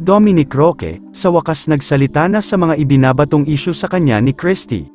Dominic Roque, sa wakas nagsalita na sa mga ibinabatong isyu sa kanya ni Christie.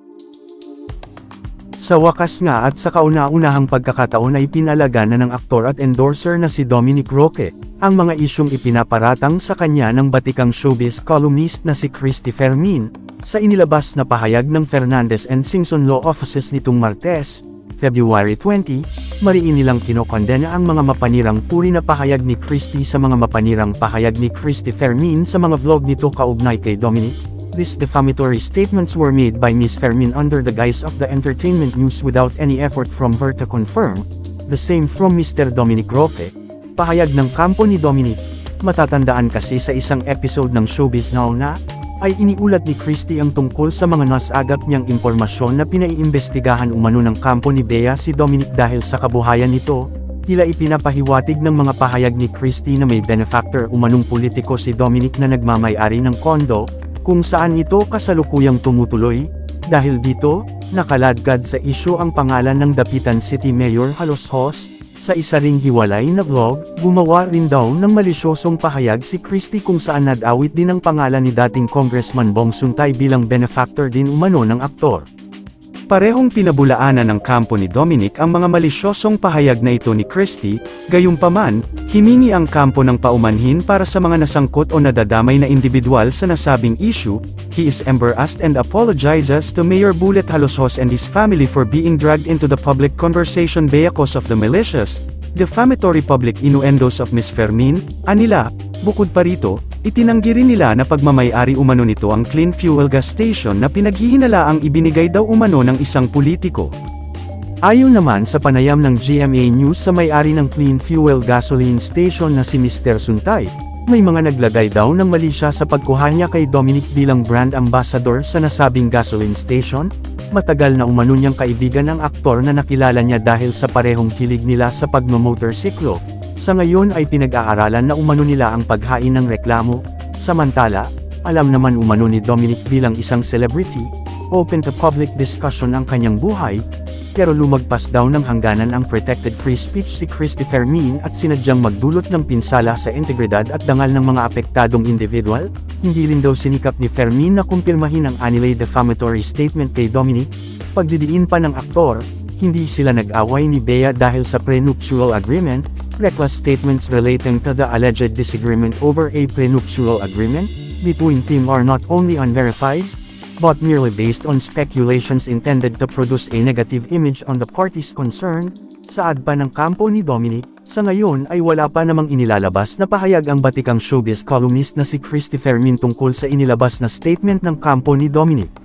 Sa wakas nga at sa kauna-unahang pagkakataon ay pinalaga na ng aktor at endorser na si Dominic Roque, ang mga isyong ipinaparatang sa kanya ng batikang showbiz columnist na si Christy Fermin, sa inilabas na pahayag ng Fernandez and Singson Law Offices nitong Martes, February 20, mariin nilang kinokondena ang mga mapanirang puri na pahayag ni Christy sa mga mapanirang pahayag ni Christy Fermin sa mga vlog nito kaugnay kay Dominic. These defamatory statements were made by Ms. Fermin under the guise of the entertainment news without any effort from her to confirm. The same from Mr. Dominic Roque. Pahayag ng kampo ni Dominic. Matatandaan kasi sa isang episode ng Showbiz Now na, ay iniulat ni Christie ang tungkol sa mga nasagap niyang impormasyon na pinaiimbestigahan umano ng kampo ni Bea si Dominic dahil sa kabuhayan nito, tila ipinapahiwatig ng mga pahayag ni Christie na may benefactor umanong politiko si Dominic na nagmamayari ng kondo, kung saan ito kasalukuyang tumutuloy, dahil dito, nakaladkad sa isyo ang pangalan ng Dapitan City Mayor Halos Hos, sa isa ring hiwalay na vlog, gumawa rin daw ng malisyosong pahayag si Christie kung saan nag-awit din ang pangalan ni dating Congressman Bong Suntay bilang benefactor din umano ng aktor. Parehong pinabulaanan ng kampo ni Dominic ang mga malisyosong pahayag na ito ni Christie, gayunpaman, himingi ang kampo ng paumanhin para sa mga nasangkot o nadadamay na individual sa nasabing issue, he is embarrassed and apologizes to Mayor Bullet Halosos and his family for being dragged into the public conversation because of the malicious, defamatory public innuendos of Ms. Fermin, anila, bukod pa rito, Itinanggi rin nila na pagmamayari umano nito ang clean fuel gas station na pinaghihinala ang ibinigay daw umano ng isang politiko. Ayon naman sa panayam ng GMA News sa may-ari ng clean fuel gasoline station na si Mr. Suntay, may mga naglagay daw ng mali siya sa pagkuha niya kay Dominic bilang brand ambassador sa nasabing gasoline station, matagal na umano niyang kaibigan ang aktor na nakilala niya dahil sa parehong hilig nila sa pagmamotorsiklo, sa ngayon ay pinag-aaralan na umano nila ang paghain ng reklamo, samantala, alam naman umano ni Dominic bilang isang celebrity, open to public discussion ang kanyang buhay, pero lumagpas daw ng hangganan ang protected free speech si Christy Fermin at sinadyang magdulot ng pinsala sa integridad at dangal ng mga apektadong individual, hindi rin daw sinikap ni Fermin na kumpirmahin ang anilay defamatory statement kay Dominic, pagdidiin pa ng aktor, hindi sila nag-away ni Bea dahil sa prenuptial agreement, reckless statements relating to the alleged disagreement over a prenuptial agreement between them are not only unverified, but merely based on speculations intended to produce a negative image on the parties concerned, saad pa ng kampo ni Dominic, sa ngayon ay wala pa namang inilalabas na pahayag ang batikang showbiz columnist na si Christy Fermin tungkol sa inilabas na statement ng kampo ni Dominic.